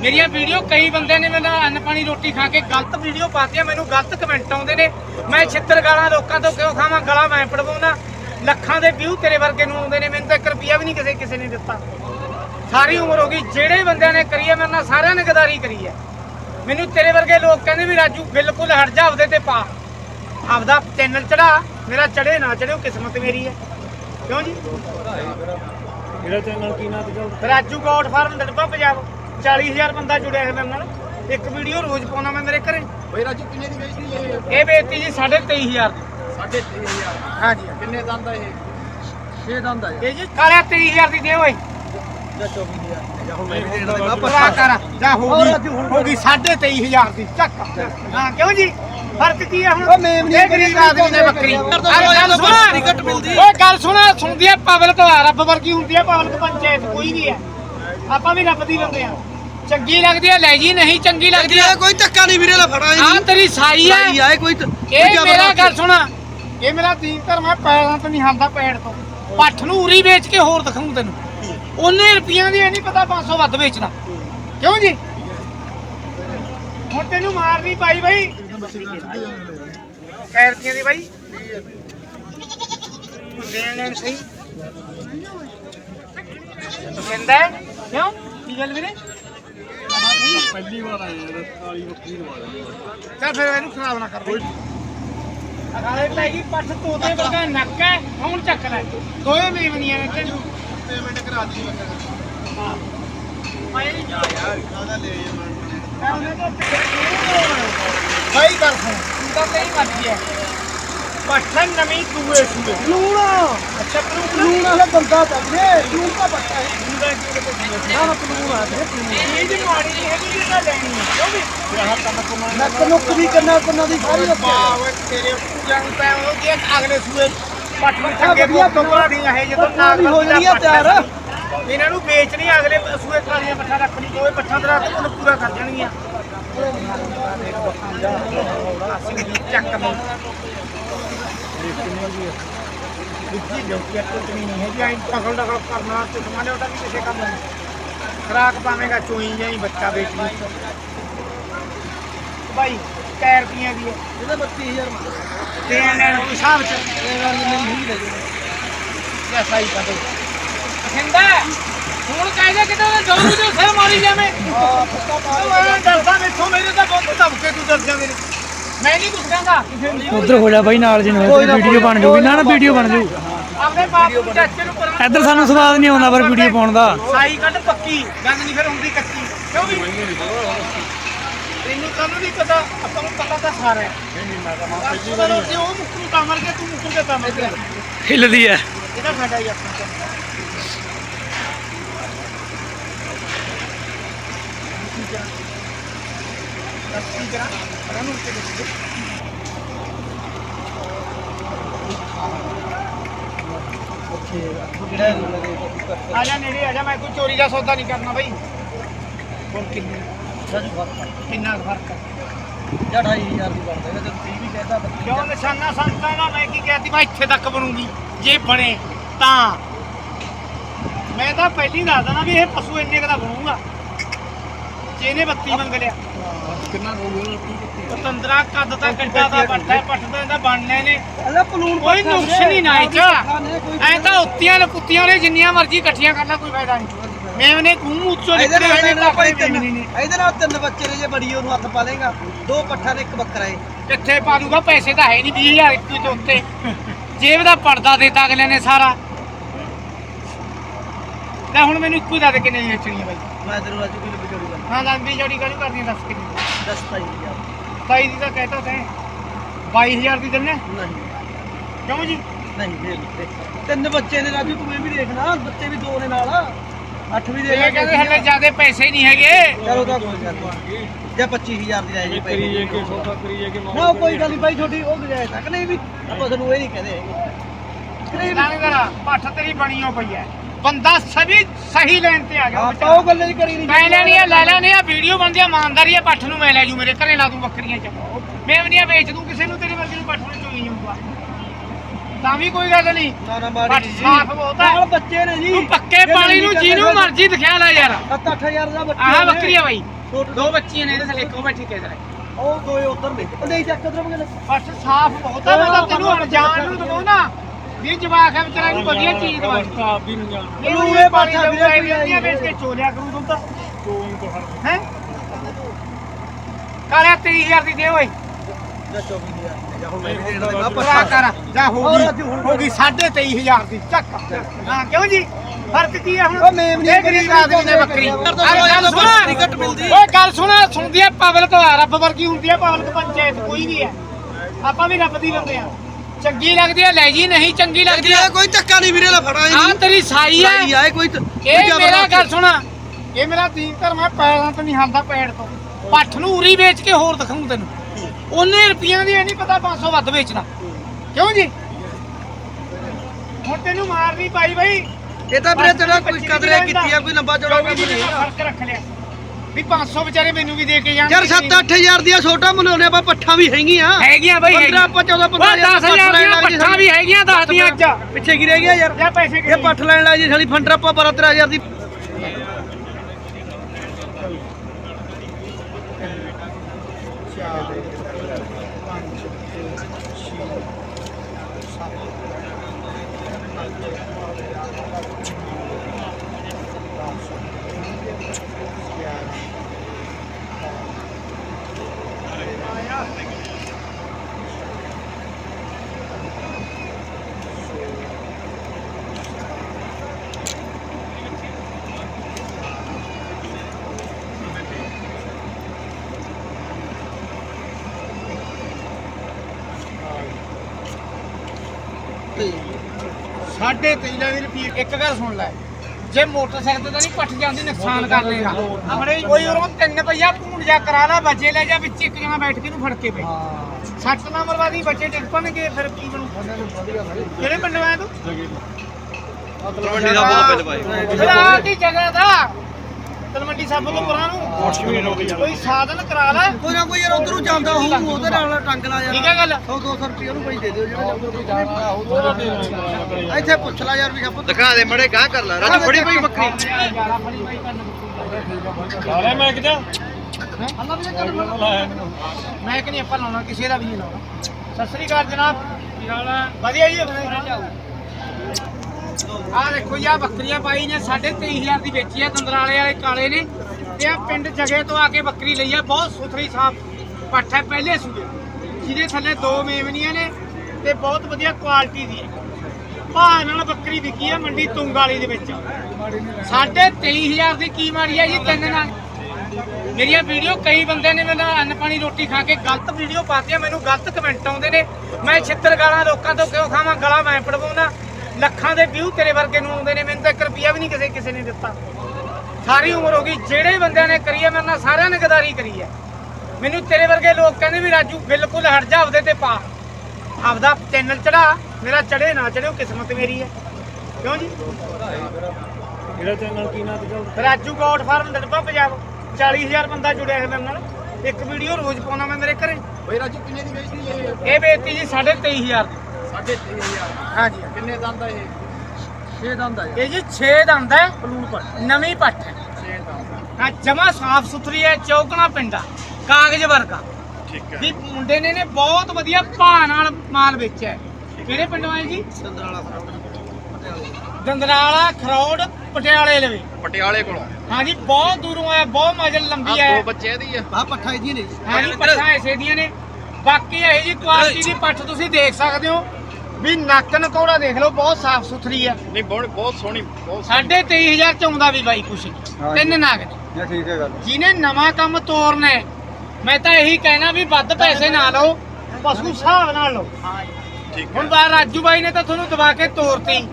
ਮੇਰੀਆਂ ਵੀਡੀਓ ਕਈ ਬੰਦਿਆਂ ਨੇ ਮੈਨੂੰ ਅੰਨ ਪਾਣੀ ਰੋਟੀ ਖਾ ਕੇ ਗਲਤ ਵੀਡੀਓ ਪਾਤੀਆਂ ਮੈਨੂੰ ਗਲਤ ਕਮੈਂਟ ਆਉਂਦੇ ਨੇ। ਮੈਂ ਛਿੱਤਰ ਗਾਲਾਂ ਲੋਕਾਂ ਤੋਂ ਕਿਉਂ ਖਾਵਾਂ? ਗਲਾ ਮੈਂ ਪੜਵਾਉਣਾ। ਲੱਖਾਂ ਦੇ ਵਿਊ ਤੇਰੇ ਵਰਗੇ ਨੂੰ ਆਉਂਦੇ ਨੇ ਮੈਨੂੰ ਤਾਂ 1 ਰੁਪਿਆ ਵੀ ਨਹੀਂ ਕਿਸੇ ਕਿਸੇ ਨੇ ਦਿੱਤਾ। ਸਾਰੀ ਉਮਰ ਹੋ ਗਈ ਜਿਹੜੇ ਬੰਦਿਆਂ ਨੇ ਕਰੀ ਹੈ ਮੇਰੇ ਨਾਲ ਸਾਰਿਆਂ ਨੇ ਗਦਾਰੀ ਕਰੀ ਹੈ। ਮੈਨੂੰ ਤੇਰੇ ਵਰਗੇ ਲੋਕ ਕਹਿੰਦੇ ਵੀ ਰਾਜੂ ਬਿਲਕੁਲ ਹਟ ਜਾ ਆਪਦੇ ਤੇ ਪਾ। ਆਪਦਾ ਚੈਨਲ ਚੜਾ ਮੇਰਾ ਚੜੇ ਨਾ ਚੜਿਓ ਕਿਸਮਤ ਮੇਰੀ ਹੈ। ਕਿਉਂ ਜੀ? ਜਿਹੜਾ ਚੈਨਲ ਕੀ ਨਾਂ ਤੇ ਰਾਜੂ ਗੋਟ ਫਾਰਮ ਦੜਪਾ ਪੰਜਾਬ। 40000 ਬੰਦਾ ਜੁੜਿਆ ਹੈ ਮੇਰੇ ਨਾਲ। ਇੱਕ ਵੀਡੀਓ ਰੋਜ਼ ਪਾਉਣਾ ਮੈਂ ਮੇਰੇ ਘਰੇ। ਬਈ ਰਾਜੂ ਕਿੰਨੇ ਦੀ ਵੇਚਦੀ ਹੈ ਇਹ ਵੇਚਤੀ ਜੀ 23500 ਦੀ। ਸਾਢੇ 3000 ਹਾਂਜੀ। ਕਿੰਨੇ ਦੰਦ ਆ ਇਹ? 6 ਦੰਦ ਆ ਇਹ ਜੀ ਕਾਲਿਆ 23000 ਦੀ ਦੇ ਓਏ। ਜਾਂ 24000 ਜਾਂ ਹੁਣ ਮੈਂ ਵੀ ਦੇਣ ਲੱਗਾ ਕਰ। ਜਾ ਹੋ ਗਈ ਹੋ ਗਈ 23500 ਦੀ। ਚੱਕ। ਹਾਂ ਕਿਉਂ ਜੀ? ਫ਼ਰਕ ਕੀ ਹੈ ਹੁਣ? ਉਹ ਮੇਮ ਨਹੀਂ ਇਹ ਗਰੀਬ ਆਦਮੀ ਨੇ ਬੱਕਰੀ। ਘੱਟ ਮਿਲਦੀ। ਓਏ ਗੱਲ ਸੁਣਾ ਸੁਣਦੀ ਹੈ ਪਬਲਿਕ ਰੱਬ ਵਰਗੀ ਹੁੰਦੀ ਹੈ ਪਬਲਿਕ ਪੰਚਾਇਤ ਕੋਈ ਵੀ ਹੈ ਆਪਾਂ ਵੀ ਰੱਬ ਦੀ ਬੰਦੇ ਆ। ਚੰਗੀ ਲੱਗਦੀ ਹੈ ਲੈ ਜੀ ਨਹੀਂ ਚੰਗੀ ਲੱਗਦੀ ਹੈ ਕੋਈ ਧੱਕਾ ਨਹੀਂ ਵੀਰੇ ਲਾ ਫੜਾ ਆ ਤੇਰੀ ਸਾਈ ਹੈ ਆਏ ਕੋਈ ਇਹ ਮੇਰਾ ਗੱਲ ਸੁਣਾ। ਇਹ ਮੇਰਾ ਦੀਨ ਧਰਮ ਹੈ ਪੈਰਾਂ ਤੋਂ ਨਹੀਂ ਹਲਦਾ ਪੈੜ ਤੋਂ। ਪੱਠ ਨੂੰ ਉਰੀ ਵੇਚ ਕੇ ਹੋਰ ਦਿਖਾਉਂ ਤੈਨੂੰ। ਉਹਨੇ ਰੁਪਈਆਂ ਦੀ ਇਹ ਨਹੀਂ ਪਤਾ 500 ਵੱਧ ਵੇਚਦਾ ਕਿਉਂ ਜੀ? ਹੁਣ ਤੈਨੂੰ ਮਾਰ ਨਹੀਂ ਪਾਈ ਬਾਈ। ਕੈ ਰੁਪਈਆਂ ਦੀ ਬਾਈ। ਦੇਣ ਲੈਣ ਸਹੀ। ਕਹਿੰਦਾ? ਕਿਉਂ? ਕੀ ਗੱਲ ਵੀਰੇ? ਪਹਿਲੀ ਵਾਰ ਆਏ ਯਾਰ ਕਾਲੀ ਬੱਕਰੀ ਦਵਾ ਚੱਲ ਫਿਰ ਇਹਨੂੰ ਖਰਾਬ ਨਾ ਕਰ ਬਈ ਅਗਾਲੇ ਪੈ ਗਈ ਪੱਠ ਤੋਤੇ ਵਰਗਾ ਨੱਕ ਹੈ ਹੁਣ ਚੱਕ ਲੈ। ਦੋਏ ਮੇਵਨੀਆਂ ਨੇ ਤੈਨੂੰ ਪੇਮੈਂਟ ਕਰਾ ਦੀ ਹਾਂ। ਮੈਂ ਜਾ ਯਾਰ ਕਾਹਦਾ ਲੈ ਮੈਂ ਉਹਨੇ ਤੋਂ ਬਾਈ ਕਰ ਫੋਨ ਤੂੰ ਤਾਂ ਤੇਰੀ ਮਰਜ਼ੀ ਹੈ। ਪੱਠ ਨਵੀਂ ਦੂਏ ਸੂਏ ਲੂਣ। ਅੱਛਾ ਤੂੰ ਲੂਣ ਵਾਲਾ ਬੰਦਾ ਚੱਲੇ ਲੂਣ ਦਾ ਬੱਟਾ ਹੈ। ਦੂਦਾ ਕਿਉਂ ਤੇ ਨਾ ਲੂਣ ਆ ਤੇ ਇਹ ਜੀ ਮਾੜੀ ਨਹੀਂ ਹੈਗੀ ਇਹ ਤਾਂ ਲੈਣੀ ਹੈ। ਕਿਉਂ ਵੀ? ਆਹ ਕੰਮ ਕੋਮਾ ਨੱਕ ਨੁੱਕ ਵੀ ਕੰਨਾ ਕੰਨਾ ਦੀ ਸਾਰੀ ਰੱਖਿਆ ਬਾਵੇ ਤੇਰੇ ਜੰਗ ਪੈ ਉਹ ਕਿ ਅਗਲੇ ਸੂਏ ਪੱਠ ਨੂੰ ਆ ਚੰਗੇ ਵਧੀਆ ਤੋਂ ਤੋੜਾ ਨਹੀਂ ਹੈ ਜਦੋਂ ਨਾਗ ਵੀ ਹੋ ਜਾਣੀ ਆ ਤਿਆਰ। ਇਹਨਾਂ ਨੂੰ ਵੇਚਣੀ ਅਗਲੇ ਸੂਏ ਕਾਲੀਆਂ ਪੱਠਾ ਰੱਖਣੀ ਦੋਏ ਪੱਠਾਂ ਦਾ ਉਹਨੂੰ ਪੂਰਾ ਕਰ ਜਾਣਗੀਆਂ ਚੱਕ ਨੂੰ ਵਿੱਚੀ ਜੋਕੀ ਟੁੱਟਣੀ ਨਹੀਂ ਹੈ ਜੀ ਐਂ ਟਕਲ ਟਕਲ ਕਰਨਾ ਤੇ ਸਮਾਨੇ ਉਹਦਾ ਵੀ ਕਿਸੇ ਕੰਮ ਨਹੀਂ ਖਰਾਕ ਪਾਵੇਂਗਾ ਚੋਈ ਜਾਈ ਬੱਚਾ ਵੇਚਣੀ ਭਾਈ ਕੈ ਰੁਪਈਆਂ ਦੀ ਹੈ ਇਹਦਾ 32000 ਮੰਗਦਾ। ਦੇਣ ਲੈਣ ਕੋਈ ਹਿਸਾਬ ਚ। ਇਹ ਵਾਰ ਮੈਨੂੰ ਨਹੀਂ ਲੈ ਜਾਣਾ ਜਾਂ ਸਾਈ ਕਾ ਦੋ। ਸਿੰਦਾ ਹੁਣ ਕਹਿੰਦੇ ਕਿਤੇ ਉਹਨੇ ਦੋ ਵੀਡੀਓ ਸਿਰ ਮਾਰੀ ਜਾਵੇਂ। ਆ ਫੱਟਾ ਪਾ ਡਰਦਾ ਮੈਥੋਂ ਮੇਰੇ ਤਾਂ ਬਹੁਤ ਧਮਕੇ ਤੂੰ ਡਰ ਜਾ ਮੇਰੇ। ਮੈਂ ਨਹੀਂ ਕੁਝ ਕਹਿੰਦਾ ਕਿਸੇ ਨੂੰ ਉਧਰ ਹੋ ਜਾ ਬਾਈ ਨਾਲ ਜੀ ਨੂੰ ਵੀਡੀਓ ਬਣ ਜੂਗੀ ਨਾ ਨਾ ਵੀਡੀਓ ਬਣ ਜੂ ਆਪਣੇ ਬਾਪ ਨੂੰ ਚਾਚੇ ਨੂੰ ਪਰਾਂ ਇੱਧਰ ਸਾਨੂੰ ਸਵਾਦ ਨਹੀਂ ਆਉਂਦਾ ਪਰ ਵੀਡੀਓ ਪਾਉਣ ਦਾ। ਸਾਈ ਕੱਢ ਪੱਕੀ ਗੱਲ ਨਹੀਂ ਫਿਰ ਹੁੰਦੀ ਕੱਚੀ। ਕਿਉਂ ਵੀ? ਤੈਨੂੰ ਤਾਂ ਨਹੀਂ ਪਤਾ ਆਪਾਂ ਨੂੰ ਪਤਾ ਤਾਂ ਸਾਰਾ ਹੈ। ਨਹੀਂ ਮੈਂ ਤਾਂ ਜੇ ਉਹ ਮੁੱਕੂ ਤਾਂ ਮਰ ਗਿਆ ਤੂੰ ਮੁੱਕੂ ਕੇ ਤਾਂ ਮਰ ਗਿਆ। ਹਿੱਲਦੀ ਐ ਇਹਦਾ ਸਾਡਾ ਹੀ ਆਪਣਾ ਕੰਮ। ਦੱਸੀ ਜਰਾ ਪਰਾਂ ਨੂੰ ਉੱਤੇ ਦੇਖੋ ਆ ਜਾ ਨੇੜੇ ਆ ਜਾ ਮੈਂ ਕੋਈ ਚੋਰੀ ਦਾ ਸੌਦਾ ਨਹੀਂ ਕਰਨਾ ਬਈ। ਹੁਣ ਕਿੰਨੇ? ਕਿੰਨਾ ਕੁ ਫ਼ਰਕ ਹੈ ਜਾਂ 28000 ਦੀ ਬਣਦਾ ਇਹਦਾ ਤੇ 30 ਵੀ ਕਹਿੰਦਾ ਕਿਉਂ ਨਿਸ਼ਾਨਾ ਸੰਤਾਂ ਦਾ ਮੈਂ ਕੀ ਕਹਿਤੀ? ਮੈਂ ਇੱਥੇ ਤੱਕ ਬਣੂਗੀ ਜੇ ਬਣੇ ਤਾਂ। ਮੈਂ ਤਾਂ ਪਹਿਲੀ ਦੱਸ ਦਣਾ ਵੀ ਇਹ ਪਸ਼ੂ ਇੰਨੇ ਕੁ ਦਾ ਬਣੂਗਾ। ਜੇ ਇਹਨੇ 32 ਮੰਗ ਲਿਆ। ਕਿੰਨਾ ਹੋ? ਗਿਆ ਪਤੰਦਰਾ ਕੱਦ ਤਾਂ ਕੱਡਾ ਦਾ ਪੱਠ ਤਾਂ ਇਹਦਾ ਬਣਨੇ ਨੇ। ਅਲਾ ਪਲੂਣ ਕੋਈ ਨੁਕਸ ਨਹੀਂ ਨਾ ਇਹ 'ਚ। ਐ ਤਾਂ ਉੱਤੀਆਂ ਲਪੁੱਤੀਆਂ ਨੇ ਜਿੰਨੀਆਂ ਮਰਜ਼ੀ ਇਕੱਠੀਆਂ ਕਰ ਲੈ ਕੋਈ ਫਾਇਦਾ ਨਹੀਂ। ਮੈਂ ਉਹਨੇ ਕੂਮ ਉੱਚੋ ਇਹਦੇ ਨਿਕਲੇ ਨਾਲ ਹੋਏ ਨੇ ਇਹਦੇ ਭਾਈ ਆਪਣੇ ਤਿੰਨ ਵੀ ਨਹੀਂ। ਇਹਦੇ ਨਾਲ ਤਿੰਨ ਬੱਚੇ ਨੇ ਜੇ ਬੜੀ ਉਹਨੂੰ ਹੱਥ ਪਾ ਲੇਗਾ ਦੋ ਪੱਠਾ ਨੇ ਇੱਕ ਬੱਕਰਾ ਏ। ਕਿੱਥੇ ਪਾ ਦੂਗਾ ਪੈਸੇ ਤਾਂ ਹੈ ਨਹੀਂ 20000 ਇੱਕ ਤੋਂ ਉੱਤੇ। ਜੇਬ ਦਾ ਪਰਦਾ ਦੇਤਾ ਅਗਲੇ ਨੇ ਸਾਰਾ। ਲੈ ਹੁਣ ਮੈਨੂੰ ਇੱਕੋ ਹੀ ਦੱਸ ਕਿੰਨੇ ਦੀ ਵੇਚਣੀ ਬਾਈ। ਮੈਂ ਤੈਨੂੰ ਅੱਜ ਹਾਂ ਲੰਬੀ ਜੋੜੀ ਕਾਹਨੂੰ ਕਰਨੀ ਦੱਸ ਕਿੰਨੀ ਦੱਸ ਤਾਈ ਯਾਰ ਬਾਈ ਦੀ ਤਾਂ ਕਹਿਤਾ ਤੈਂ 22000 ਦੀ ਦਿੰਨੇ ਨਹੀਂ। ਕਿਉਂ ਜੀ? ਨਹੀਂ ਦੇ ਦੇ। ਤਿੰਨ ਬੱਚੇ ਨੇ ਰਾਜੂ ਤੂੰ ਇਹ ਵੀ ਦੇਖਣਾ ਬੱਚੇ ਵੀ ਦੋ ਨੇ ਨਾਲ। ਅੱਠ ਵੀ ਦੇ ਇਹ ਕਹਿੰਦੇ ਹਲੇ ਜਿਆਦੇ ਪੈਸੇ ਨਹੀਂ ਹੈਗੇ। ਚਲੋ ਤਾਂ ਕੋਈ ਗੱਲ ਨਹੀਂ ਜਾਂ 25000 ਦੀ ਜਾਏ ਜੀ ਕਰੀ ਜੇ ਕਿ ਸੌਦਾ ਕਰੀ ਜੇ ਕਿ ਨਾ ਕੋਈ ਗੱਲ ਨਹੀਂ ਬਾਈ ਛੋਟੀ ਉਹ ਗੁਜਾਇਸ਼ ਤੱਕ ਨਹੀਂ ਵੀ ਆਪਾਂ ਤੁਹਾਨੂੰ ਇਹ ਨਹੀਂ ਕਹਦੇ। ਨਹੀਂ ਲਾਣੇ ਜਰਾ ਪੱਠ ਤੇਰੀ ਬਣੀ ਹੋ ਪਈ ਹੈ ਬੰਦਾ ਸਭੀ ਸਹੀ ਲਾਈਨ ਤੇ ਆ ਗਿਆ ਆਪਾਂ ਉਹ ਗੱਲੇ ਕਰੀ ਨਹੀਂ ਮੈਂ ਲੈਣੀ ਆ ਲੈ ਲੈਣੀ ਆ ਵੀਡੀਓ ਬਣਦੀ ਆ ਇਮਾਨਦਾਰੀ ਆ ਪੱਠ ਨੂੰ ਮੈਂ ਲੈ ਜੂ ਮੇਰੇ ਘਰੇ ਲਾ ਦੂੰ ਬੱਕਰੀਆਂ ਚ। ਮੈਂ ਵੀ ਨਹੀਂ ਵੇਚ ਦੂੰ ਕਿਸੇ ਨੂੰ ਤੇਰੇ ਵਰਗੇ ਨੂੰ ਪੱਠ ਨੂੰ ਚੋਈ ਜਾਊਗਾ। ਤਾਂ ਵੀ ਕੋਈ ਗੱਲ ਨਹੀਂ। ਨਾ ਨਾ ਮਾੜੀ ਜੀ। ਸਾਫ਼ ਬਹੁਤ। ਨਾਲ ਬੱਚੇ ਨੇ ਜੀ। ਤੂੰ ਪੱਕੇ ਪਾਣੀ ਨੂੰ ਜਿਹਨੂੰ ਮਰਜ਼ੀ ਦਿਖਿਆ ਲੈ ਯਾਰ। 7-8000 ਦਾ ਬੱਚਾ ਆਹ ਬੱਕਰੀ ਆ ਬਾਈ। ਦੋ ਬੱਚੀਆਂ ਨੇ ਇਹਦੇ ਥੱਲੇ ਇੱਕੋ ਬੈਠੀ ਕੇ ਜਰਾ ਉਹ ਦੋਏ ਉਧਰ ਨੇ। ਉਹ ਨਹੀਂ ਚੱਕ ਉਧਰ ਮਗਲੇ ਪੱਠ ਸਾਫ਼ ਬਹੁਤ ਮੈਂ ਤਾਂ ਤੈਨੂੰ ਅਣਜਾਣ ਨੂੰ ਦਵਾਉ ਨਾ ਵੀ ਜਵਾਕ ਹੈ ਵਿਚਾਰਾ ਨੂੰ ਵਧੀਆ ਚੀਜ਼ ਦਵਾਈ। ਆਪ ਵੀ ਨਹੀਂ ਜਾਣਦਾ ਇਹ ਬਲੂਏ ਉਹਨੇ ਪਾਣੀ ਪੱਠਾ ਦੇ ਵੀਰੇ ਵੀਰੇ ਦੀਆਂ ਵੇਚ ਕੇ ਚੋਲਿਆ ਕਰੂ ਤੂੰ ਤਾਂ। ਕੋਈ ਤੋਂ ਹਰ ਹੈ? ਕਾਲਿਆ 23000 ਦੀ ਦੇ ਓਏ। ਜਾਂ 24000 ਜਾਂ ਹੁਣ ਮੈਂ ਵੀ ਦੇਣਾ ਨਾ ਪਰਾ ਕਰ ਜਾ ਹੋ ਹੋਰ ਗਈ ਅੱਜ ਹੁਣ ਹੋ ਗਈ 23000 ਦੀ। ਚੱਕ। ਹਾਂ ਕਿਉਂ ਜੀ? ਫ਼ਰਕ ਕੀ ਆ ਹੁਣ? ਉਹ ਮੇਮ ਨਹੀਂ ਇਹ ਗਰੀਬ ਆਦਮੀ ਨੇ ਬੱਕਰੀ। ਬੱਕਰੀ ਅਰੇ ਗੱਲ ਸੁਣ। ਘੱਟ ਮਿਲਦੀ। ਓਏ ਗੱਲ ਸੁਣ ਸੁਣਦੀ ਆ ਪਬਲਿਕ ਆ ਰੱਬ ਵਰਗੀ ਹੁੰਦੀ ਆ ਪਬਲਿਕ ਪੰਚਾਇਤ ਕੋਈ ਵੀ ਹੈ ਆਪਾਂ ਵੀ ਰੱਬ ਦੀ ਬੰਦੇ ਆ। ਚੰਗੀ ਲੱਗਦੀ ਆ ਲੈ ਜੀ ਨਹੀਂ ਚੰਗੀ ਲੱਗਦੀ ਆ। ਕੋਈ ਧੱਕਾ ਨਹੀਂ ਵੀਰੇ ਲਾ ਫੜਾ ਆ ਤੇਰੀ ਸਾਈ ਆ। ਨਹੀਂ ਆਏ ਕੋਈ ਇਹ ਮੇਰਾ ਗੱਲ ਸੁਣ। ਇਹ ਮੇਰਾ ਦੀਨ ਧਰਮ ਹੈ ਪੈਰਾਂ ਤੋਂ ਨਹੀਂ ਹਲਦਾ ਪੈੜ ਤੋਂ। ਪੱਠ ਨੂੰ ਉਰੀ ਵੇਚ ਕੇ ਹੋਰ ਦਿਖਾਉਂ ਤੈਨੂੰ। ਉਹਨੇ ਰੁਪਈਆਂ ਦੀ ਇਹ ਨਹੀਂ ਪਤਾ 500 ਵੱਧ ਵੇਚਦਾ ਕਿਉਂ ਜੀ? ਹੁਣ ਤੈਨੂੰ ਮਾਰ ਨਹੀਂ ਪਾਈ ਬਈ। ਇਹ ਤਾਂ ਵੀਰੇ ਤੇਰਾ ਕੋਈ ਕਦਰੇ ਕੀਤੀ ਆ ਕੋਈ ਲੰਬਾ ਚੌੜਾ ਦੀ ਜਗ੍ਹਾ ਫ਼ਰਕ ਰੱਖ ਲਿਆ। ਵੀ 500 ਵਿਚਾਰੇ ਮੈਨੂੰ ਵੀ ਦੇ ਕੇ ਜਾਣ ਯਾਰ 7-8000 ਦੀਆਂ ਛੋਟਾ ਮੁਲਾਉਣੇ ਆਪਾਂ ਪੱਠਾ ਵੀ ਹੈਗੀਆਂ। ਹੈਗੀਆਂ ਬਈ 15 ਆਪਾਂ 14 15 10000 ਦੀਆਂ ਪੱਠਾਂ ਵੀ ਹੈਗੀਆਂ ਦੱਸਦੀਆਂ ਅੱਜ ਪਿੱਛੇ ਕੀ ਰਹਿ ਗਿਆ ਯਾਰ? ਲੈ ਪੈਸੇ ਇਹ ਪੱਠ ਲੈਣ ਲੱਗ ਜੀ ਸਾਡੀ ਫੰਡਰ ਆਪਾਂ 12 13000 ਦੀ ਸਾਢੇ 3000 ਰੁਪਏ ਇੱਕ ਗੱਲ ਸੁਣ ਲੈ। ਜੇ ਮੋਟਰਸਾਈਕਲ ਤੇ ਤਾਂ ਨਹੀਂ ਪੱਠ ਜਾਂਦੀ ਨੁਕਸਾਨ ਕਰ ਲੇਗਾ ਆਪਣੇ ਕੋਈ ਉਰੋਂ ਤਿੰਨ ਪਈਆ ਭੂੰਡ ਜਾ ਕਰਾ ਲਾ ਬੱਜੇ ਲੈ ਜਾ ਵਿੱਚ ਇੱਕ ਜਣਾ ਬੈਠ ਕੇ ਨੂੰ ਫੜ ਕੇ ਪਈ ਸੱਟ ਨਾ ਮਰਵਾਦੀ ਬੱਚੇ ਡਿੱਗ ਪਣਗੇ ਫਿਰ ਕੀ ਬਣੂ? ਕਿਹੜੇ ਪਿੰਡ ਆਇਆ ਤੂੰ? ਤਲਵੰਡੀ ਦਾ ਬਹੁਤ ਬਿੱਲ ਪਾਏ ਫਿਰ ਆ ਕੀ ਜਗ੍ਹਾ ਦਾ? ਤਲਮੰਡੀ ਸਾਬੋ ਤੋਂ ਪੁਰਾਂ ਨੂੰ ਕੋਈ ਸਾਧਨ ਕਰਾ ਲੈ। ਕੋਈ ਨਾ ਕੋਈ ਯਾਰ ਉਧਰੋਂ ਜਾਂਦਾ ਹੋਊ ਉਹਦੇ ਨਾਲ ਟੰਗ ਲਾ ਯਾਰ। ਠੀਕ ਹੈ ਗੱਲ। 100 200 ਰੁਪਏ ਉਹਨੂੰ ਭਾਈ ਦੇ ਦਿਓ ਜਿਹੜਾ ਇੱਥੇ ਪੁੱਛ ਲੈ ਯਾਰ ਵੀ ਆਪਾਂ ਦਿਖਾ ਦੇ ਮੜੇ ਗਾਹ ਕਰ ਲੈ। ਰਾਜੂ ਫੜੀ ਪਈ ਬੱਕਰੀ। ਸਾਰਾ ਮੈਂ ਕਿਹਾ ਅੱਲਾ ਵੀ ਕਰ ਮੈਂ ਕਿ ਨਹੀਂ ਆਪਾਂ ਲਾਉਣਾ ਕਿਸੇ ਦਾ ਵੀ ਨਹੀਂ ਲਾਉਣਾ। ਸਤਿ ਸ੍ਰੀ ਅਕਾਲ ਜਨਾਬ। ਕੀ ਹਾਲ ਹੈ ਵਧੀਆ ਜੀ ਆਹ ਦੇਖੋ ਜੀ ਆ ਬੱਕਰੀਆਂ ਪਾਈ ਨੇ 23000 ਦੀ ਵੇਚੀ ਆ, ਦੰਦਰਾਲੇ ਵਾਲੇ ਕਾਲੇ ਨੇ। ਤੇ ਆ ਪਿੰਡ ਜਗੇ ਤੋਂ ਆ ਕੇ ਬੱਕਰੀ ਲਈ ਆ, ਬਹੁਤ ਸੁਥਰੀ ਸਾਫ਼ ਪੱਠ ਹੈ, ਪਹਿਲੇ ਸੂਏ। ਜਿਹਦੇ ਥੱਲੇ ਦੋ ਮੇਮਨੀਆਂ ਨੇ ਤੇ ਬਹੁਤ ਵਧੀਆ ਕੁਆਲਿਟੀ ਦੀ ਹੈ। ਭਾਅ ਨਾਲ ਬੱਕਰੀ ਵਿਕੀ ਆ ਮੰਡੀ ਤੁੰਗ ਵਾਲੀ ਦੇ ਵਿੱਚ। 23000 ਦੀ ਕੀ ਮਾਰੀ ਆ ਜੀ, ਤਿੰਨ ਨਾਲ। ਮੇਰੀਆਂ ਵੀਡੀਓ ਕਈ ਬੰਦੇ ਨੇ ਮੈਨੂੰ ਅੰਨ ਪਾਣੀ ਰੋਟੀ ਖਾ ਕੇ ਗਲਤ ਵੀਡੀਓ ਪਾਤੀਆਂ, ਮੈਨੂੰ ਗਲਤ ਕਮੈਂਟ ਆਉਂਦੇ ਨੇ। ਮੈਂ ਛਿੱਤਰ ਗਾਲਾਂ ਲੋਕਾਂ ਤੋਂ ਕਿਉਂ ਖਾਵਾਂ, ਗਲਾ ਮੈਂ ਪੜਵਾਉਣਾ ਲੱਖਾਂ ਦੇ ਵਿਊ ਤੇਰੇ ਵਰਗੇ ਨੂੰ ਆਉਂਦੇ ਨੇ ਮੈਨੂੰ ਤਾਂ 1 ਰੁਪਿਆ ਵੀ ਨਹੀਂ ਕਿਸੇ ਕਿਸੇ ਨੇ ਦਿੱਤਾ। ਸਾਰੀ ਉਮਰ ਹੋ ਗਈ ਜਿਹੜੇ ਬੰਦਿਆਂ ਨੇ ਕਰੀ ਹੈ ਮੇਰੇ ਨਾਲ ਸਾਰਿਆਂ ਨੇ ਗਦਾਰੀ ਕਰੀ ਹੈ ਮੈਨੂੰ ਤੇਰੇ ਵਰਗੇ ਲੋਕ ਕਹਿੰਦੇ ਵੀ ਰਾਜੂ ਬਿਲਕੁਲ ਹਟ ਜਾ ਆਪਦੇ ਤੇ ਪਾ। ਆਪਦਾ ਚੈਨਲ ਚੜਾ ਮੇਰਾ ਚੜੇ ਨਾ ਚੜਿਓ ਕਿਸਮਤ ਮੇਰੀ ਹੈ ਕਿਉਂ ਜੀ? ਕਿਹੜਾ ਚੈਨਲ ਕੀ ਨਾਮ ਤੇ ਰਾਜੂ ਗੋਡ ਫਾਰਮ ਡੱਬਾ ਪੰਜਾਬ। 40000 ਬੰਦਾ ਜੁੜਿਆ ਹੈ ਮੇਰੇ ਨਾਲ। ਇੱਕ ਵੀਡੀਓ ਰੋਜ਼ ਪਾਉਣਾ ਮੈਂ ਮੇਰੇ ਘਰੇ। ਬਈ ਰਾਜੂ ਕਿੰਨੇ ਦੀ ਵੇਚਦੀ ਇਹ? ਇਹ ਵੇਚਤੀ ਜੀ 23000 ਦੀ। 3500 ਹਾਂਜੀ। ਕਿੰਨੇ ਦੰਦ ਆ ਇਹ? 6 ਦੰਦ ਆ ਇਹ ਜੀ 6 ਦੰਦ ਹੈ। ਪਲੂਣ ਪੱਟ। ਨਵੀਂ ਪੱਟ ਹੈ। 6 ਦੰਦ ਹਾਂ ਜਮਾ ਸਾਫ਼ ਸੁਥਰੀ ਹੈ ਚੌਕਣਾ ਪਿੰਡਾ ਕਾਗਜ਼ ਵਰਗਾ। ਠੀਕ ਵੀ ਮੁੰਡੇ ਨੇ ਨੇ ਬਹੁਤ ਵਧੀਆ ਭਾਅ ਨਾਲ ਮਾਲ ਵੇਚਿਆ। ਕਿਹੜੇ ਪਿੰਡੋਂ ਆਏ ਜੀ? ਚੰਦਰਾਲਾ ਪਟਿਆਲੇ। ਦੰਦਰਾਲਾ ਖਰੌੜ ਪਟਿਆਲੇ ਲਵੇ। ਪਟਿਆਲੇ ਕੋਲੋਂ। ਹਾਂਜੀ ਬਹੁਤ ਦੂਰੋਂ ਆਇਆ ਬਹੁਤ ਮਜਲ ਲੰਬੀ ਹੈ ਬੱਚੇ ਦੀ ਆ। ਆ ਪੱਠਾ ਇਹਦੀਆਂ ਨੇ। ਹਾਂਜੀ ਪੱਠਾ ਐਸੇ ਦੀਆਂ ਨੇ। ਬਾਕੀ ਇਹ ਜੀ ਕੁਆਲਿਟੀ ਦੀ ਪੱਠ ਤੁਸੀਂ ਦੇਖ ਸਕਦੇ ਹੋ। ਵੀ ਨੱਕ ਨਕੌੜਾ ਦੇਖ ਲਓ ਬਹੁਤ ਸਾਫ਼ ਸੁਥਰੀ ਹੈ ਨਹੀਂ ਬਹੁਤ ਬਹੁਤ ਸੋਹਣੀ ਬਹੁਤ ਸਾਢੇ 23000 ਚ ਆਉਂਦਾ ਵੀ ਬਾਈ ਕੁਛ ਨਹੀਂ ਤਿੰਨ ਨਾਗ ਨੇ। ਇਹ ਠੀਕ ਹੈ ਗੱਲ। ਜਿਹਨੇ ਨਵਾਂ ਕੰਮ ਤੋਰਨਾ ਹੈ, ਮੈਂ ਤਾਂ ਇਹੀ ਕਹਿਣਾ ਵੀ ਵੱਧ ਪੈਸੇ ਨਾ ਲਓ ਪਸ਼ੂ ਹਿਸਾਬ ਨਾਲ ਲਓ। ਠੀਕ ਹੁਣ ਬਾ ਰਾਜੂ ਬਾਈ ਨੇ ਤਾਂ ਤੁਹਾਨੂੰ ਦਬਾ ਕੇ ਤੋਰਤੀ।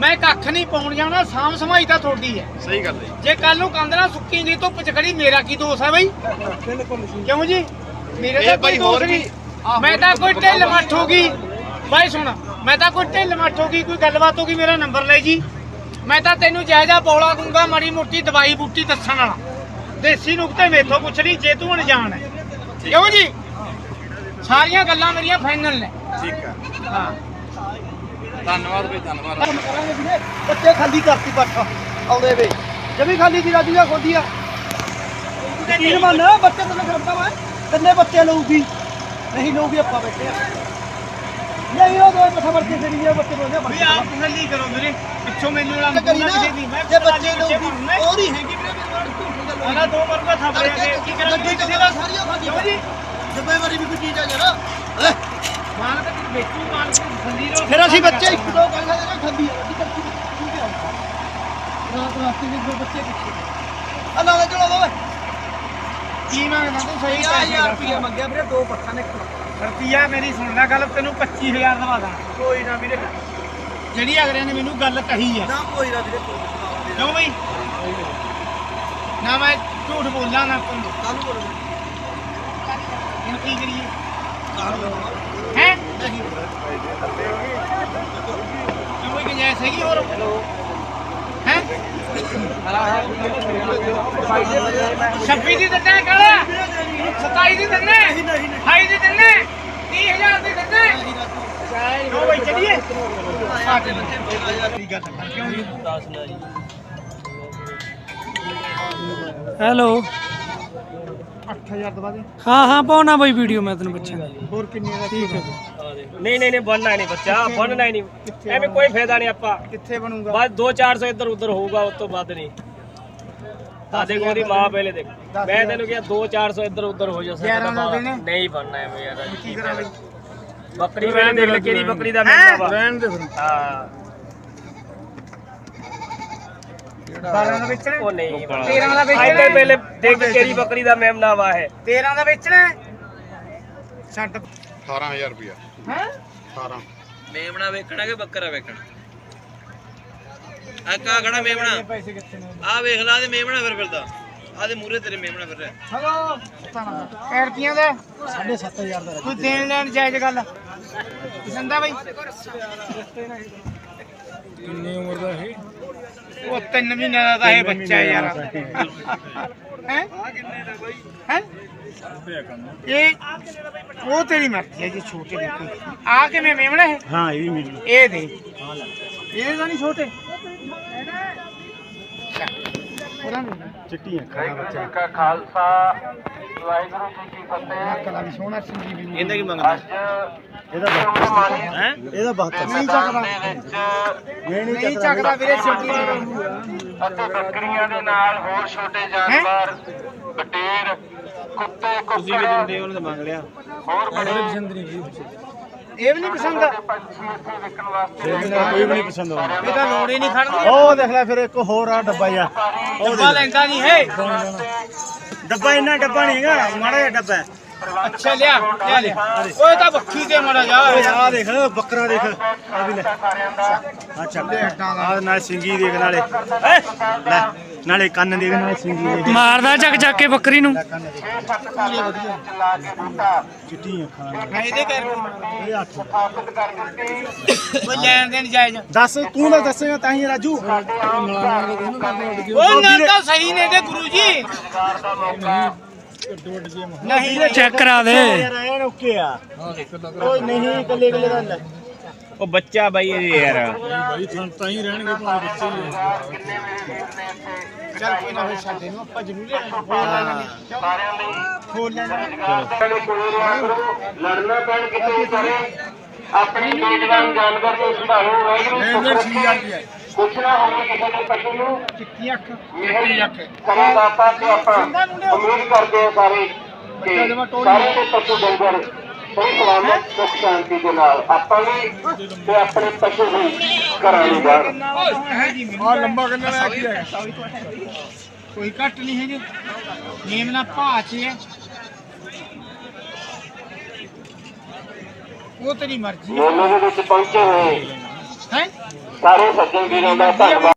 ਮੈਂ ਕੱਖ ਨਹੀਂ ਪਾਉਣ ਜਾਣਾ ਸਾਮ ਸਮਾਈ ਤਾਂ ਤੁਹਾਡੀ ਹੈ। ਸਹੀ ਗੱਲ ਹੈ ਜੇ। ਕੱਲ ਨੂੰ ਕੰਦਰਾ ਸੁੱਕੀ ਨਹੀਂ ਧੁੱਪ ਚ ਖੜੀ ਮੇਰਾ ਕੀ ਦੋਸ਼ ਹੈ ਬਾਈ? ਕਿਉਂ ਜੀ? ਮੇਰੇ ਇਹ ਤਾਂ ਬਾਈ ਕੋਈ ਹੋਰ ਦੋਸ਼ ਵੀ- ਨਹੀਂ। ਆਹ ਮੈਂ ਹੋਰ ਤਾਂ ਕੋਈ ਢਿੱਲ ਮੱਠ ਹੋ ਬਾਈ ਸੁਣ ਮੈਂ ਤਾਂ ਕੋਈ ਢਿੱਲ ਮੱਠ ਹੋ ਗਈ ਕੋਈ ਗੱਲਬਾਤ ਹੋ ਗਈ ਮੇਰਾ ਨੰਬਰ ਲੈ ਜੀ। ਮੈਂ ਤਾਂ ਤੈਨੂੰ ਜਾਇਜ਼ਾ ਬੋਲਾ ਦੂੰਗਾ ਮਾੜੀ ਮੋਟੀ ਦਵਾਈ ਬੂਟੀ ਦੱਸਣ ਵਾਲਾ। ਦੇਸੀ ਨੁਕਤੇ ਮੇਥੋਂ ਪੁੱਛ ਲਈ ਜੇ ਤੂੰ ਅਣਜਾਣ ਹੈ। ਕਿਉਂ ਜੀ? ਸਾਰੀਆਂ ਗੱਲਾਂ ਮੇਰੀਆਂ ਫਾਈਨਲ ਨੇ। ਠੀਕ ਹੈ। ਹਾਂ। ਧੰਨਵਾਦ ਬਈ ਧੰਨਵਾਦ। ਕੰਮ ਕਰਾਂਗੇ ਵੀਰੇ ਬੱਚੇ ਖਾਲੀ ਕਰਤੀ ਪੱਠ ਆਉਂਦੇ ਵੇ। ਜਮੀ ਖਾਲੀ ਦੀ ਰਾਜੂ ਆ ਖੋਦੀ ਆ। ਯਕੀਨ ਮੰਨ ਬੱਚੇ ਤੈਨੂੰ ਕਰਦਾ ਮੈਂ ਕਿੰਨੇ ਬੱਚੇ ਲਊਗੀ। ਨਹੀਂ ਲਊਗੀ ਆਪਾਂ ਬੈਠੇ ਆ। ਨਹੀਂ ਉਹ ਦੋ ਪੱਠਾ ਵਰਤੇ ਤੇਰੀ ਆ ਬੱਚੇ ਬੋਲਦੇ ਵੀ ਆਪ ਤਸੱਲੀ ਕਰੋ ਵੀਰੇ ਪਿੱਛੋਂ ਮੈਨੂੰ ਨਾ ਕਰੀ ਨਾ ਕਿਸੇ ਦੀ ਮੈਂ ਜੇ ਬੱਚੇ ਪਿੱਛੇ ਲਊਗੀ ਬਣਨਾ ਉਹ ਨਹੀਂ ਹੈਗੀ ਵੀਰੇ ਮੇਰੇ ਨਾਲ ਝੂਠ ਗੱਲ ਆਲਾ ਦੋ ਵਰਗਾ ਥਾਪੜੇ ਆ ਕੀ ਕਰਾਂਗੇ ਕਿਸੇ ਦਾ ਸਾਰੀਆਂ ਖਾਲੀ ਕਿਉਂ ਜੀ ਜ਼ਿੰਮੇਵਾਰੀ ਵੀ ਕੋਈ ਚੀਜ਼ ਆ ਯਾਰ ਹੈਂ? ਮਾਨ ਤਾਂ ਵੇਚੂ ਮਾਨ ਤਸੱਲੀ ਰੋ ਫਿਰ ਅਸੀਂ ਬੱਚੇ ਇੱਕ ਦੋ ਗੱਲ ਦੇ ਨਾ ਖਾਂਦੀ ਆ ਅਸੀਂ ਕੱਚੀ ਠੀਕ ਹੈ ਰਾਤ ਰਾਸਤੇ ਵਿੱਚ ਦੋ ਬੱਚੇ ਪਿੱਛੇ ਅੱਲਾ ਦਾ ਚਲੋ ਓਏ ਕੀ ਮੰਗਦਾ ਤੂੰ ਸਹੀ 50000 ਰੁਪਏ ਮੰਗਿਆ ਵੀਰੇ ਦੋ ਪੱਠਾ ਨੇ ਰੁਪਿਆ ਮੇਰੀ ਸੁਣ ਲੈ ਗੱਲ ਤੈਨੂੰ 25000 ਦਵਾ ਦਾਂ। ਕੋਈ ਨਾ ਵੀਰੇ। ਜਿਹੜੀ ਅਗਲਿਆਂ ਨੇ ਮੈਨੂੰ ਗੱਲ ਕਹੀ ਹੈ ਨਾ ਕੋਈ ਨਾ ਵੀਰੇ ਕੋਈ ਨਾ। ਕਿਉਂ ਬਈ? ਨਾ ਮੈਂ ਝੂਠ ਬੋਲਾਂ ਨਾ ਕੋਈ। ਕੱਲ ਨੂੰ ਬੋਲੋ ਹੁਣ ਕੀ ਕਰੀਏ? ਕੱਲ ਨੂੰ ਹੈ? ਨਹੀਂ ਕਿਉਂ ਕੋਈ ਗੁੰਜਾਇਸ਼ ਹੈਗੀ ਹੋਰ? ਹੈ ਛੱਬੀ ਦੀ ਦਿੰਦੇ ਕਾਲਾ 27 ਦੀ ਦਿੰਦੇ 28 ਦੀ ਦਿੰਦੇ 30000 ਦੀ ਦਿੰਦੇ ਕਿਉਂ ਬਈ ਚਲੀਏ ਸਾਡੇ ਬੱਚੇ 12000 ਕਿਉਂ ਜੀ 10 ਲੈ ਜੀ ਹੈਲੋ 8000 ਦਵਾ ਦੇ ਹਾਂ ਹਾਂ ਪਾਉਣਾ ਬਈ ਵੀਡੀਓ ਮੈਂ ਤੈਨੂੰ ਬੱਚਿਆਂ ਦੀ ਹੋਰ ਕਿੰਨੇ ਦਾ ਠੀਕ ਹੈ ਨਹੀਂ ਨਹੀਂ ਨਹੀਂ ਬਣਨਾ ਨਹੀਂ ਬੱਚਾ ਬਣਨਾ ਹੀ ਨਹੀਂ। ਐਵੇਂ ਕੋਈ ਫਾਇਦਾ ਨਹੀਂ ਆਪਾਂ। ਕਿੱਥੇ ਬਣੂਗਾ? ਬਸ 2-400 ਇੱਧਰ ਉੱਧਰ ਹੋਊਗਾ ਉਸ ਤੋਂ ਵੱਧ ਨਹੀਂ। ਆ ਦੇਖੋ ਉਹਦੀ ਮਾਂ ਪਹਿਲੇ ਦੇਖ। ਮੈਂ ਤੈਨੂੰ ਕਿਹਾ 2-400 ਇੱਧਰ ਉੱਧਰ ਹੋ ਜਾ ਦਾ ਦੇਣੇ? ਨਹੀਂ ਬਣਨਾ ਐਵੇਂ ਯਾਰ ਕੀ ਕਰਾਂ ਬਈ? ਬੱਕਰੀ ਵੇਲੇ ਦੇਖ ਲੈ ਕਿਹੜੀ ਬੱਕਰੀ ਦਾ ਮਿਲਦਾ ਵਾ। ਰਹਿਣ ਦੇ ਫਿਰ। ਹਾਂ। 12 ਦਾ ਵੇਚਣਾ? ਉਹ ਨਹੀਂ 13 ਦਾ ਵੇਚਣਾ ਪਹਿਲੇ ਦੇਖ ਕਿਹੜੀ ਬੱਕਰੀ ਦਾ ਮੇਮਨਾ ਵਾ ਹੈ 13 ਦਾ ਵੇਚਣਾ ਛੱਡ। 18000 ਰੁਪਇਆ। ਹੈ? 18 ਮੇਮਣਾ ਵੇਖਣਾ ਕਿ ਬੱਕਰਾ ਵੇਖਣਾ? ਆ ਕਾ ਖੜਾ ਮੇਮਣਾ। ਆ ਵੇਖ ਲਾ ਤੇ ਮੇਮਣਾ ਫਿਰ ਫਿਰਦਾ। ਆ ਦੇ ਮੂਰੇ ਤੇਰੇ ਮੇਮਣਾ ਫਿਰ ਰਿਹਾ। ਹਲੋ? ਕੈ ਰੁਪਈਆਂ ਦਾ 7500 ਦਾ ਕੋਈ ਦੇਣ ਲੈਣ ਜਾਇਜ਼ ਗੱਲ। ਪਸੰਦ ਆ ਬਈ। ਕਿੰਨੀ ਉਮਰ ਦਾ ਇਹ? ਉਹ ਤਿੰਨ ਮਹੀਨਿਆਂ ਦਾ ਤਾਂ ਇਹ ਬੱਚਾ ਹੈ ਯਾਰ। ਹੈ? ਹੈ? ਇਹ ਉਹ ਤੇਰੀ ਮਰਜ਼ੀ ਹੈ ਜੀ ਛੋਟੇ ਦੇਖੋ ਆ ਕਿਵੇਂ ਮੇਵਣਾ ਹੈ ਹਾਂ ਇਹ ਵੀ ਮਿਲ ਇਹ ਦੇ। ਇਹ ਤਾਂ ਨਹੀਂ ਛੋਟੇ। ਉਹਨਾਂ ਨੂੰ ਚਿੱਟੀਆਂ ਖਾਣਾ ਬੱਚਾ। ਕਲਾ ਵੀ ਸੋਹਣਾ ਸੰਜੀਵੀ ਇਹਦਾ ਕੀ ਮੰਗਦਾ ਇਹਦਾ ਬਹੁਤ ਹੈ? ਇਹਦਾ ਬਹੁਤ ਨਹੀਂ ਚੱਕਦਾ। ਇਹ ਨਹੀਂ ਚੱਕਦਾ ਵੀਰੇ ਛੋਟੀ ਅਤੇ ਬੱਕਰੀਆਂ ਦੇ ਨਾਲ ਹੋਰ ਛੋਟੇ ਜਾਨਵਰ ਬਟੇਰ ਕੁੱਤੇ ਤੁਸੀਂ ਵੀ ਦਿੰਦੇ ਉਹਨੂੰ ਤਾਂ ਮੰਗ ਲਿਆ। ਹੋਰ ਬੜੇ ਇਹ ਵੀ ਨਹੀਂ ਪਸੰਦ? ਪੰਛੀ ਇੱਥੇ ਵਿਕਣ ਵਾਸਤੇ ਕੋਈ ਵੀ ਨਹੀਂ ਪਸੰਦ ਆਉਂਦਾ। ਇਹ ਤਾਂ ਲੋੜ ਹੀ ਨਹੀਂ ਖੜਦੀ ਉਹ ਦੇਖ ਲੈ ਫਿਰ ਇੱਕ ਹੋਰ ਆ ਡੱਬਾ ਜਿਹਾ। ਡੱਬਾ ਲੈਂਦਾ ਨਹੀਂ ਹੈ ਡੱਬਾ ਇੰਨਾ ਡੱਬਾ ਨਹੀਂ ਹੈਗਾ ਮਾੜਾ ਜਿਹਾ ਡੱਬਾ ਹੈ। ਅੱਛਾ ਲਿਆ ਲਿਆ ਲਿਆ। ਓਏ ਤਾਂ ਬੱਖੀ ਤੇ ਮੜਾ ਜਾ। ਆ ਦੇਖ ਬੱਕਰਾ ਦੇਖ ਆ ਵੀ ਲੈ। ਅੱਛਾ। ਆ ਨਾਲ ਸਿੰਗੀ ਦੇਖ ਨਾਲੇ। ਹੈਂ? ਲੈ ਨਾਲੇ ਕੰਨ ਦੇਖ ਨਾਲੇ ਸਿੰਗੀ ਦੇਖ। ਮਾਰਦਾ ਚੱਕ ਚੱਕ ਕੇ ਬੱਕਰੀ ਨੂੰ। ਚਿੱਟੀਆਂ ਖਾਣਾ ਮੈਂ ਇਹਦੇ ਕਰ ਇਹ ਅੱਠ। ਕੋਈ ਲੈਣ ਦੇਣ ਜਾਇਜ਼। ਦੱਸ ਤੂੰ ਤਾਂ ਦੱਸੇਗਾ ਤਾਂ ਹੀ ਰਾਜੂ। ਉਹ ਨਾ ਤਾਂ ਸਹੀ ਨੇ ਤੇ ਗੁਰੂ ਜੀ। ਨਹੀਂ। ਚੈੱਕ ਕਰਾ ਦੇ। ਯਾਰ ਐਨ ਓਕੇ ਆ। ਓਏ ਨਹੀਂ ਇਕੱਲੇ ਇਕੱਲੇ ਦਾ ਲੈ। ਉਹ ਬੱਚਾ ਬਾਈ ਇਹ ਯਾਰ। ਚੱਲ ਕੋਈ ਨਾ ਫਿਰ ਛੱਡ ਇਹਨੂੰ ਆਪਾਂ ਜ਼ਰੂਰ ਲੈਣਾ ਫੋਨ ਲੈਣਾ। ਸਾਰਿਆਂ ਲਈ ਫੋਨ ਲੈਣਾ ਕੋਲੇ ਰਿਹਾ ਕਰੋ ਲੜਨਾ ਪੈਣ ਕਿਤੇ ਕਰੇ ਆਪਣੀ ਬੇਜਵਾਨ ਜਾਨਵਰ ਨੂੰ ਸੰਭਾਲੋ ਵਾਹਿਗੁਰੂ ਕੁਛ ਨਾ ਹੋਵੇ ਕਿਸੇ ਦੇ ਪਸ਼ੂ ਨੂੰ। ਚਿੱਟੀ ਅੱਖ। ਇਹ ਕਰਨਦਾਤਾ ਤੇ ਆਪਾਂ ਉਮੀਦ ਕਰਦੇ ਹਾਂ ਸਾਰੇ ਕਿ ਸਾਰੇ ਦੇ ਪਸ਼ੂ ਡੰਗਰ ਸਹੀ ਸਲਾਮਤ ਸੁਖ ਸ਼ਾਂਤੀ ਦੇ ਨਾਲ ਆਪਾਂ ਵੀ ਤੇ ਆਪਣੇ ਪਸ਼ੂ ਵੀ ਘਰਾਂ ਨੂੰ ਜਾਣ ਆ ਲੰਬਾ ਕੰਨਾ ਲੈ ਕੀ ਹੈ? ਕੋਈ ਘੱਟ ਨਹੀਂ ਹੈਗੇ। ਨੇਮ ਨਾ ਭਾਚ ਹੈ ਉਹ ਤੇਰੀ ਮਰਜ਼ੀ ਮੇਲੇ ਦੇ ਵਿੱਚ ਪਹੁੰਚੇ ਹੋਏ। ਹੈ? ਸਾਰੇ ਸੱਜਣ ਵੀਰਾਂ ਦਾ ਧੰਨਵਾਦ।